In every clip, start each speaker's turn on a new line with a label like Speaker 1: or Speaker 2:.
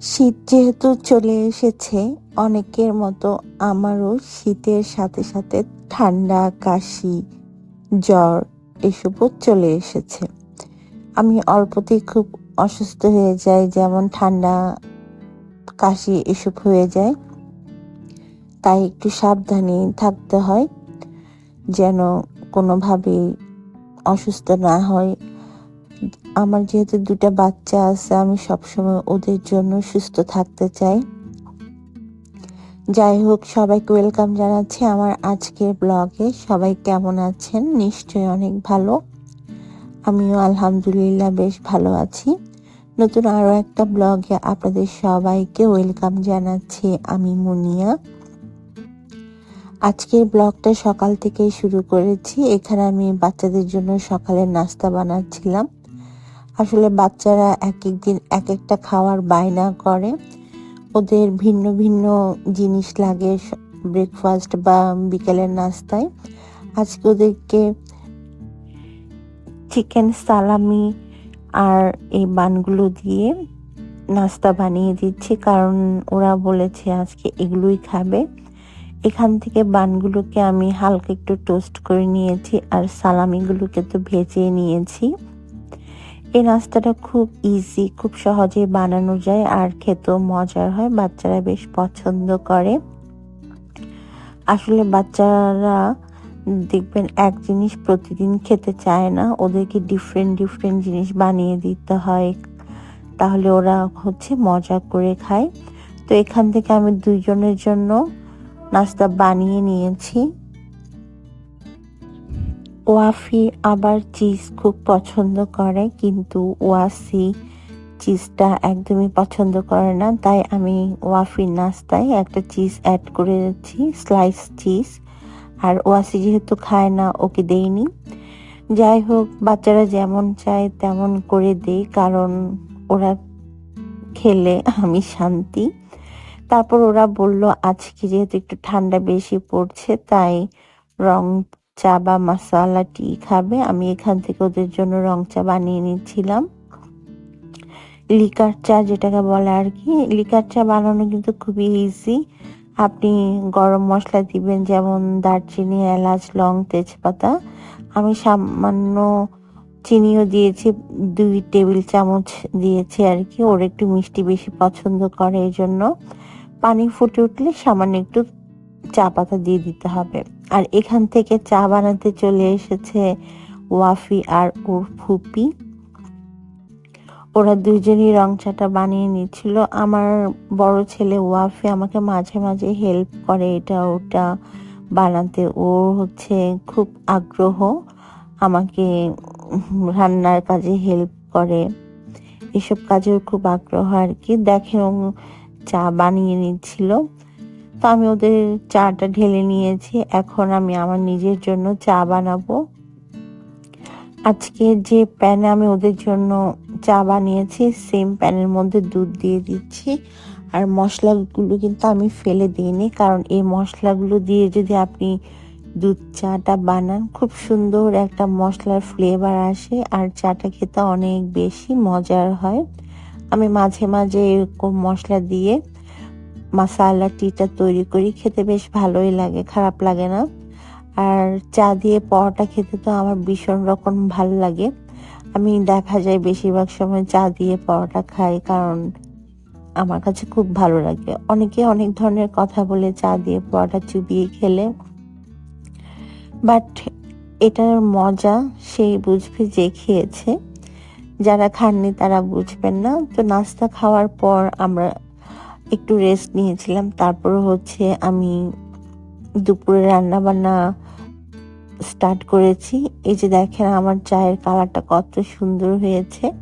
Speaker 1: শীত যেহেতু চলে এসেছে, অনেকের মতো আমারও শীতের সাথে সাথে ঠান্ডা, কাশি, জ্বর এসবও চলে এসেছে। আমি অল্পতেই খুব অসুস্থ হয়ে যাই, যেমন ঠান্ডা, কাশি এসব হয়ে যায়। তাই একটু সাবধানে থাকতে হয়, যেন কোনোভাবেই অসুস্থ না হয়। আমার যেহেতু দুটা বাচ্চা আছে, আমি সবসময় ওদের জন্য সুস্থ থাকতে চাই। যাই হোক, সবাইকে ওয়েলকাম জানাচ্ছি আমার আজকের ব্লগে। সবাই কেমন আছেন? নিশ্চয়ই অনেক ভালো। আমিও আলহামদুলিল্লাহ বেশ ভালো আছি। নতুন আরও একটা ব্লগে আপনাদের সবাইকে ওয়েলকাম জানাচ্ছি আমি মুনিয়া। আজকের ব্লগটা সকাল থেকেই শুরু করেছি। এখানে আমি বাচ্চাদের জন্য সকালে নাস্তা বানাচ্ছিলাম। আসলে বাচ্চারা এক এক দিন এক একটা খাওয়ার বায়না করে। ওদের ভিন্ন ভিন্ন জিনিস লাগে ব্রেকফাস্ট বা বিকেলের নাস্তায়। আজকে ওদেরকে চিকেন সালামি আর এই বানগুলো দিয়ে নাস্তা বানিয়ে দিচ্ছি, কারণ ওরা বলেছে আজকে এগুলোই খাবে। এখান থেকে বানগুলোকে আমি হালকা একটু টোস্ট করে নিয়েছি আর সালামিগুলোকে তো ভেজে নিয়েছি। এই নাস্তাটা খুব ইজি খুব সহজে বানানো যায় আর খেতেও মজার হয়, বাচ্চারা বেশ পছন্দ করে। আসলে বাচ্চারা দেখবেন এক জিনিস প্রতিদিন খেতে চায় না, ওদেরকে ডিফারেন্ট ডিফারেন্ট জিনিস বানিয়ে দিতে হয়, তাহলে ওরা হচ্ছে মজা করে খায়। তো এখান থেকে আমি দুইজনের জন্য নাস্তা বানিয়ে নিয়েছি। ওয়াফি আবার চিজ খুব পছন্দ করে, কিন্তু ওয়াসি চিজটা একদমই পছন্দ করে না। তাই আমি ওয়াফির নাস্তায় একটা চিজ অ্যাড করে দিচ্ছি স্লাইস চিজ। আর ওয়াসি যেহেতু খায় না, ওকে দেইনি। যাই হোক, বাচ্চারা যেমন চায় তেমন করে দেই, কারণ ওরা খেলে আমি শান্তি। তারপর ওরা বলল, আজকে যেহেতু একটু ঠান্ডা বেশি পড়ছে, তাই রং চা বা মশালা টি খাবে। আমি এখান থেকে ওদের জন্য রং চা বানিয়ে নিচ্ছিলাম। লিকার চা যেটাকে বলে আর কি, লিকার চা বানানো কিন্তু খুবই ইজি আপনি গরম মশলা দিবেন যেমন দারচিনি, এলাচ, লং তেজপাতা। আমি সামান্য চিনিও দিয়েছি, দুই টেবিল চামচ দিয়েছি আর কি। ওর একটু মিষ্টি বেশি পছন্দ করে এই জন্য পানি ফুটে উঠলে সামান্য একটু চা পাতা দিয়ে দিতে হবে। আর এখান থেকে চা বানাতে চলে এসেছে ওয়াফি আর ওর ফুপি। ওরা দুজনই রং চাটা বানিয়ে নিচ্ছিল। আমার বড় ছেলে ওয়াফি আমাকে মাঝে মাঝে হেল্প করে এটা ওটা বানাতে। ও হচ্ছে খুব আগ্রহ, আমাকে রান্নার কাজে হেল্প করে। এসব কাজেও খুব আগ্রহ আর কি। দেখে চা বানিয়ে নিচ্ছিল। তো আমি ওদের চাটা ঢেলে নিয়েছি। এখন আমি আমার নিজের জন্য চা বানাবো। আজকে যে প্যানে আমি ওদের জন্য চা বানিয়েছি সেম প্যানের মধ্যে দুধ দিয়ে দিচ্ছি। আর মশলাগুলো কিন্তু আমি ফেলে দিইনি, কারণ এই মশলাগুলো দিয়ে যদি আপনি দুধ চাটা বানান, খুব সুন্দর একটা মশলার ফ্লেভার আসে। আর চাটা খেতে অনেক বেশি মজার হয়। আমি মাঝে মাঝে এরকম মশলা দিয়ে মাসালা টিটা তৈরি করি, খেতে বেশ ভালোই লাগে, খারাপ লাগে না। আর চা দিয়ে পরোটা খেতে তো আমার ভীষণ রকম ভালো লাগে। আমি দেখা যায় বেশিরভাগ সময় চা দিয়ে পরোটা খাই কারণ আমার কাছে খুব ভালো লাগে। অনেকে অনেক ধরনের কথা বলে চা দিয়ে পরোটা চুবিয়ে খেলে। বাট এটার মজা সেই বুঝবে যে খেয়েছে। যারা খাননি তারা বুঝবেন না। তো নাস্তা খাওয়ার পর আমরা একটু রেস্ট নিয়েছিলাম। তারপর হচ্ছে আমি দুপুরে রান্না বান্না স্টার্ট করেছি। এই যে দেখেন আমার চায়ের কালারটা কত সুন্দর হয়েছে।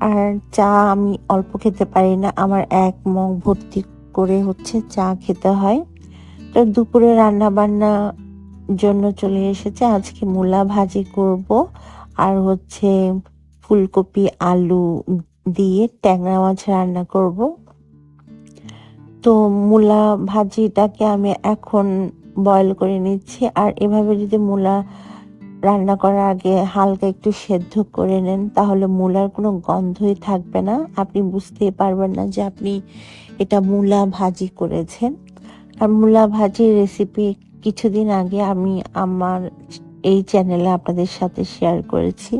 Speaker 1: আর চা আমি অল্প খেতে পারি না, আমার এক মগ ভর্তি করে হচ্ছে চা খেতে হয়। তো দুপুরে রান্না বান্না জন্য চলে এসেছে। আজকে মূলা ভাজি করব। আর হচ্ছে ফুলকপি, আলু দিয়ে ট্যাংরা মাছ রান্না করব। তো মূলা ভাজিটাকে আমি এখন বয়ল করে নিচ্ছি। আর এভাবে যদি মূলা রান্না করার আগে হালকা একটু সেদ্ধ করে নেন, তাহলে মূলার কোনো গন্ধই থাকবে না। আপনি বুঝতেই পারবেন না যে আপনি এটা মূলা ভাজি করেছেন। আর মূলা ভাজির রেসিপি কিছুদিন আগে আমি আমার এই চ্যানেলে আপনাদের সাথে শেয়ার করেছি।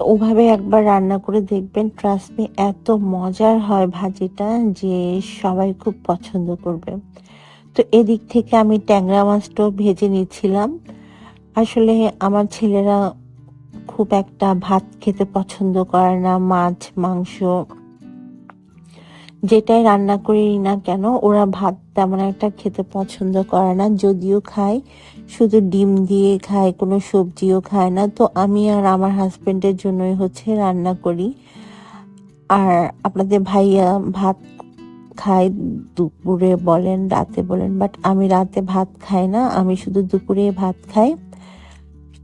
Speaker 1: ওভাবে একবার রান্না করে দেখবেন ট্রাস্ট এত মজার হয় ভাজিটা যে সবাই খুব পছন্দ করবে। তো এদিক থেকে আমি ট্যাংরা মাছটাও ভেজে নিচ্ছিলাম। আসলে আমার ছেলেরা খুব একটা ভাত খেতে পছন্দ করে না, মাছ, মাংস যেটাই রান্না করি না কেন, ওরা ভাত তেমন একটা খেতে পছন্দ করে না, যদিও খায়। শুধু ডিম দিয়ে খায়, কোনো সবজিও খায় না। তো আমি আর আমার হাজব্যান্ডের জন্যই হচ্ছে রান্না করি। আর আপনাদের ভাইয়া ভাত খায়, দুপুরে বলেন, রাতে বলেন বাট আমি রাতে ভাত খাই না, আমি শুধু দুপুরে ভাত খাই।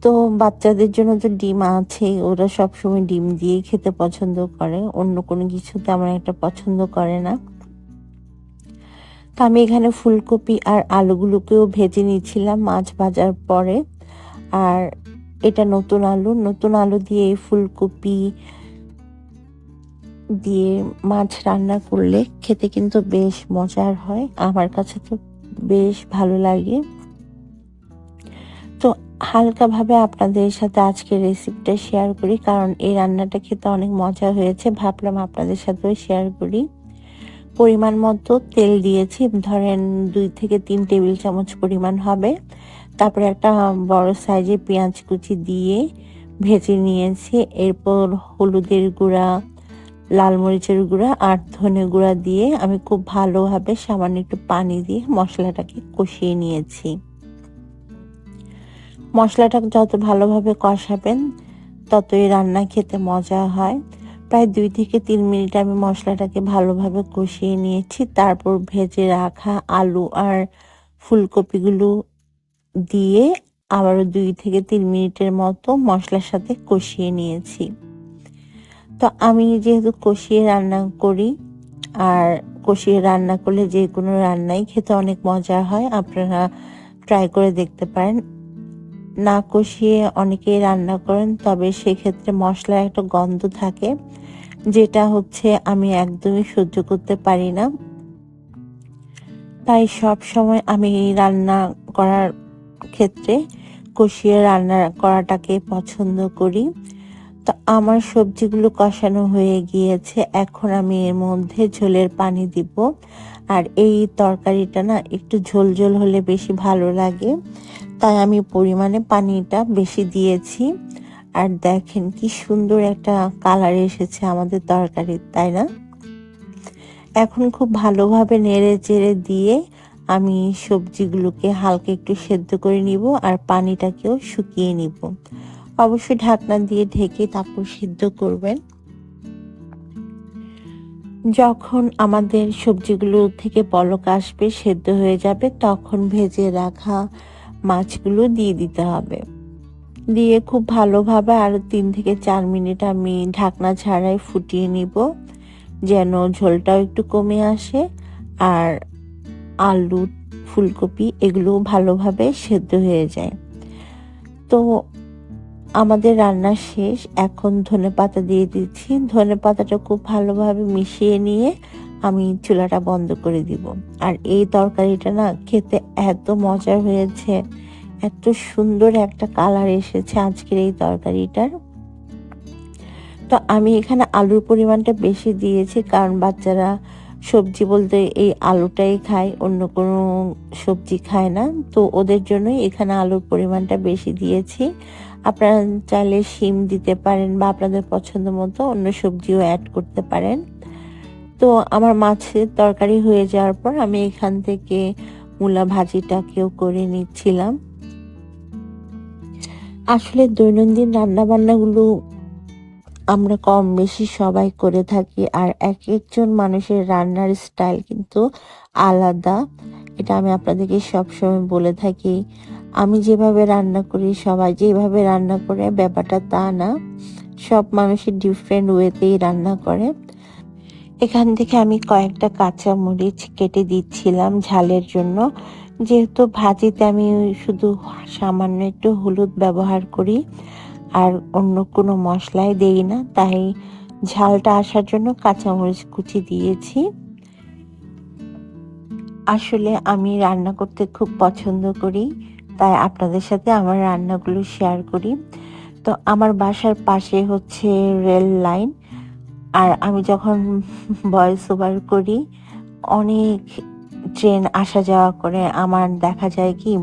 Speaker 1: তো বাচ্চাদের জন্য তো ডিম আছে ওরা সবসময় ডিম দিয়েই খেতে পছন্দ করে, অন্য কোনো কিছু তেমন একটা পছন্দ করে না। তো আমি এখানে ফুলকপি আর আলুগুলোকেও ভেজে নিয়েছিলাম মাছ ভাজার পরে। আর এটা নতুন আলু নতুন আলু দিয়ে ফুলকপি দিয়ে মাছ রান্না করলে খেতে কিন্তু বেশ মজার হয়। আমার কাছে তো বেশ ভালো লাগে। হালকাভাবে আপনাদের সাথে আজকে রেসিপিটা শেয়ার করি, কারণ এই রান্নাটা খেতে অনেক মজা হয়েছে। ভাবলাম আপনাদের সাথেও শেয়ার করি। পরিমাণ মতো তেল দিয়েছি। ধরেন দুই থেকে তিন টেবিল চামচ পরিমাণ হবে। তারপরে একটা বড় সাইজে পেঁয়াজ কুচি দিয়ে ভেজে নিয়েছি। এরপর হলুদের গুঁড়া, লাল মরিচের গুঁড়া আর ধনে গুঁড়া দিয়ে আমি খুব ভালোভাবে সামান্য একটু পানি দিয়ে মশলাটাকে কষিয়ে নিয়েছি। মশলাটা যত ভালোভাবে কষাবেন, ততই রান্না খেতে মজা হয়। প্রায় দুই থেকে তিন মিনিট আমি মশলাটাকে ভালোভাবে কষিয়ে নিয়েছি। তারপর ভেজে রাখা আলু আর ফুলকপিগুলো দিয়ে আবারও দুই থেকে তিন মিনিটের মতো মশলার সাথে কষিয়ে নিয়েছি। তো আমি যেহেতু কষিয়ে রান্না করি, আর কষিয়ে রান্না করলে যে কোনো রান্নাই খেতে অনেক মজা হয়। আপনারা ট্রাই করে দেখতে পারেন। না কষিয়ে অনেকেই রান্না করেন, তবে সেক্ষেত্রে মশলার একটা গন্ধ থাকে, যেটা হচ্ছে আমি একদমই সহ্য করতে পারি না। তাই সব সময় আমি রান্না করার ক্ষেত্রে কষিয়ে রান্না করাটাকে পছন্দ করি। তো আমার সবজিগুলো কষানো হয়ে গিয়েছে, এখন আমি এর মধ্যে ঝোলের পানি দিব। আর এই তরকারিটা না একটু ঝোল ঝোল হলে বেশি ভালো লাগে। তাই আমি পরিমাণে পানিটা বেশি দিয়েছি। আর দেখেন কি সুন্দর একটা কালার এসেছে আমাদের তরকারির, তাই না? এখন খুব ভালোভাবে নেড়ে চেড়ে দিয়ে আমি সবজিগুলোকে হালকা একটু সেদ্ধ করে নিব আর পানিটাকেও শুকিয়ে নিব। অবশ্যই ঢাকনা দিয়ে ঢেকে তারপর সিদ্ধ করবেন। যখন আমাদের সবজিগুলো থেকে পলক আসবে, সেদ্ধ হয়ে যাবে, তখন ভেজে রাখা মাছগুলো দিয়ে দিতে হবে। দিয়ে খুব ভালোভাবে আরও তিন থেকে চার মিনিট আমি ঢাকনা ছাড়াই ফুটিয়ে নিব, যেন ঝোলটাও একটু কমে আসে আর আলু, ফুলকপি এগুলো ভালোভাবে সেদ্ধ হয়ে যায়। তো আমাদের রান্না শেষ। এখন ধনে পাতা দিয়ে দিচ্ছি। ধনে পাতাটা খুব ভালোভাবে মিশিয়ে নিয়ে আমি চুলাটা বন্ধ করে দিব। আর এই তরকারিটা না খেতে এত মজার হয়েছে। এত সুন্দর একটা কালার এসেছে আজকের এই তরকারিটার। তো আমি এখানে আলুর পরিমাণটা বেশি দিয়েছি কারণ বাচ্চারা সবজি বলতে এই আলুটাই খায়, অন্য কোনো সবজি খায় না। তো ওদের জন্যই এখানে আলুর পরিমাণটা বেশি দিয়েছি। আপনারা চাইলে শিম দিতে পারেন বা আপনাদের পছন্দ মতো অন্য সবজিও অ্যাড করতে পারেন। তো আমার মাছের তরকারি হয়ে যাওয়ার পর আমি এখান থেকে মূলা ভাজিটাকেও করে নিচ্ছিলাম। আসলে দৈনন্দিন রান্না বান্নাগুলো আমরা কম বেশি সবাই করে থাকি আর এক একজন মানুষের রান্নার স্টাইল কিন্তু আলাদা। এটা আমি আপনাদেরকে সবসময় বলে থাকি। আমি যেভাবে রান্না করি, সবাই যেভাবে রান্না করে, ব্যাপারটা তা না। সব মানুষের ডিফারেন্ট ওয়েতেই রান্না করে। এখান থেকে আমি কয়েকটা কাঁচা মরিচ কেটে দিচ্ছিলাম ঝালের জন্য। যেহেতু ভাজিতে আমি শুধু সামান্য একটু হলুদ ব্যবহার করি, আর অন্য কোনো মশলাই দেই না, তাই ঝালটা আসার জন্য কাঁচামরিচ কুচি দিয়েছি। আসলে আমি রান্না করতে খুব পছন্দ করি, তাই আপনাদের সাথে আমার রান্নাগুলো শেয়ার করি। তো আমার বাসার পাশে হচ্ছে রেল লাইন আর আমি যখন ভয়েস ওভার করি, অনেক ট্রেন আসা যাওয়া করে। আমার দেখা যায় কি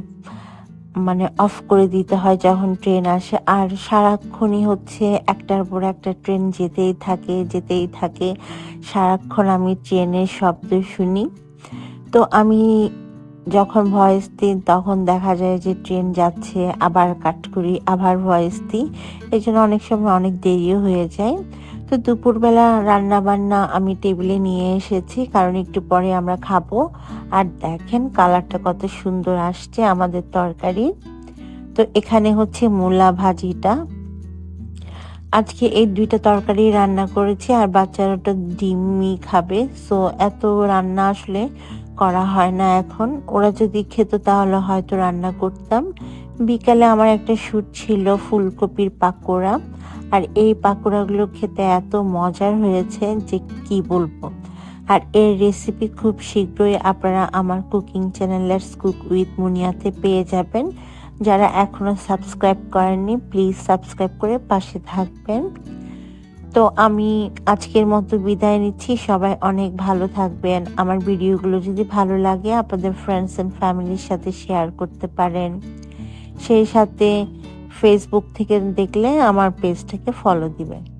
Speaker 1: মানে অফ করে দিতে হয় যখন ট্রেন আসে। আর সারাক্ষণই হচ্ছে একটার পর একটা ট্রেন যেতেই থাকে যেতেই থাকে। সারাক্ষণ আমি ট্রেনের শব্দ শুনি। তো আমি যখন ভয়েস দিই, তখন দেখা যায় যে ট্রেন যাচ্ছে, আবার কাট করি, আবার ভয়েস দিই। এই জন্য অনেক সময় অনেক দেরিও হয়ে যায়। তো দুপুরবেলা রান্না বান্না আমি টেবিলে নিয়ে এসেছি, কারণ একটু পরে আমরা খাব। আর দেখেন কালারটা কত সুন্দর আসছে আমাদের তরকারি। তো এখানে হচ্ছে মূলা ভাজিটা। আজকে এই দুইটা তরকারি রান্না করেছি, আর বাচ্চারা ওটা ডিমই খাবে। সো এত রান্না আসলে করা হয় না এখন। ওরা যদি খেত তাহলে হয়তো রান্না করতাম। বিকালে আমার একটা শ্যুট ছিল ফুলকপির পাকোড়া। আর এই পাকোড়াগুলো খেতে এত মজার হয়েছে যে কি বলব। আর এর রেসিপি খুব শীঘ্রই আপনারা আমার কুকিং চ্যানেল কুক উইথ মুনিয়াতে পেয়ে যাবেন। যারা এখনও সাবস্ক্রাইব করেননি প্লিজ সাবস্ক্রাইব করে পাশে থাকবেন। তো আমি আজকের মতো বিদায় নিচ্ছি। সবাই অনেক ভালো থাকবেন। আমার ভিডিওগুলো যদি ভালো লাগে, আপনাদের ফ্রেন্ডস অ্যান্ড ফ্যামিলির সাথে শেয়ার করতে পারেন। সেই সাথে ফেসবুক থেকে দেখলে আমার পেজটাকে ফলো দিবেন